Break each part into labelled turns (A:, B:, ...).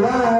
A: love.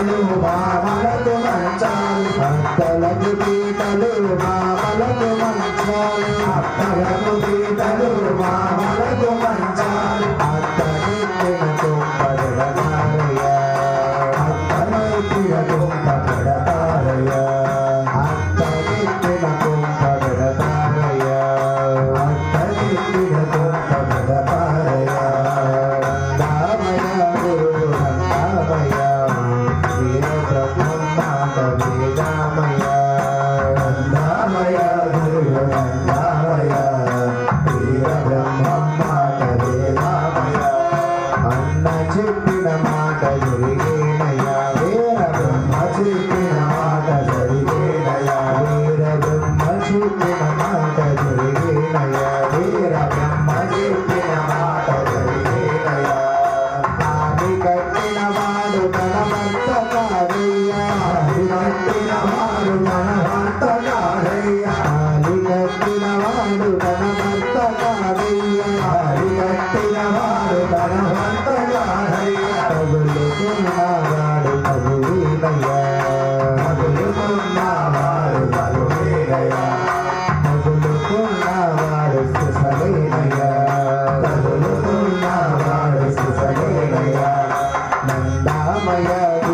A: పీటలు మామలకు మంచాలు భక్తలకు పీటలు మామలకు మంచాలు భక్తలకు పీటలు మామలకు మంచాలు.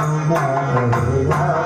A: Hare Hare